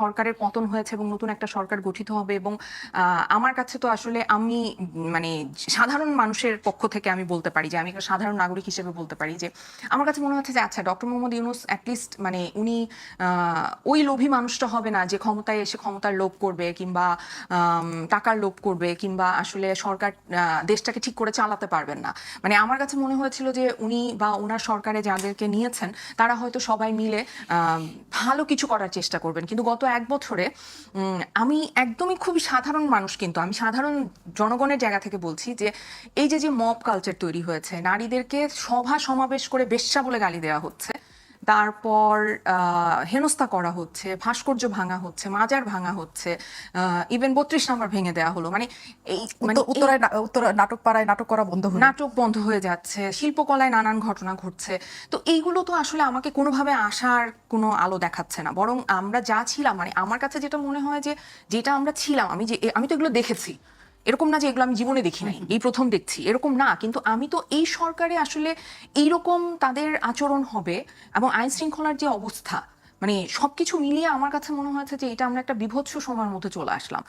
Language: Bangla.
সরকারের পতন হয়েছে এবং নতুন একটা সরকার গঠিত হবে এবং আমার কাছে তো আসলে আমি মানে সাধারণ মানুষের পক্ষ থেকে আমি বলতে পারি যে, আমি সাধারণ নাগরিক হিসেবে বলতে পারি যে, আমার কাছে মনে হচ্ছে যে আচ্ছা ডক্টর মোহাম্মদ ইউনুস অ্যাটলিস্ট মানে উনি ওই লোভী মানুষটা হবে না যে, ক্ষমতায় এসে ক্ষমতার লোভ করবে কিংবা টাকার লোভ করবে কিংবা আসলে সরকার দেশটাকে ঠিক করে চালাতে পারবেন না। মানে আমার কাছে মনে হয়েছিল যে, উনি বা ওনার সরকারে যাদেরকে নিয়েছেন, তারা হয়তো সবাই মিলে ভালো কিছু করার চেষ্টা করবেন। কিন্তু গত এক বছরে আমি একদমই খুবই সাধারণ মানুষ কিন্তু, আমি সাধারণ জনগণের জায়গা থেকে বলছি যে, এই যে যে মব কালচার তৈরি হয়েছে, নারীদেরকে সভা সমাবেশ করে বেশ্যা বলে গালি দেওয়া হচ্ছে তারপর হেনস্থা করা হচ্ছে ভাস্কর্য ভাঙা হচ্ছে মাজার ভাঙা হচ্ছে ইভেন বত্রিশ নাম্বার ভেঙে দেওয়া হলো। মানে এই মানে উত্তরায় উত্তর নাটক পাড়ায় নাটক করা বন্ধ হলো। নাটক বন্ধ হয়ে যাচ্ছে শিল্পকলায় নানান ঘটনা ঘটছে। তো এইগুলো তো আসলে আমাকে কোনোভাবে আসার কোনো আলো দেখাচ্ছে না। বরং আমরা যা ছিলাম মানে আমার কাছে যেটা মনে হয় যে যেটা আমরা ছিলাম আমি যে আমি তো এগুলো দেখেছি। এরকম না যে এগুলো আমি জীবনে দেখি নাই এই প্রথম দেখছি। এরকম না কিন্তু আমি তো এই সরকারে আসলে এইরকম তাদের আচরণ হবে এবং আইন শৃঙ্খলার যে অবস্থা মানে সবকিছু মিলিয়ে আমার কাছে মনে হয়েছে যে এটা আমরা একটা বিভৎস সময়ের মধ্যে চলে আসলাম।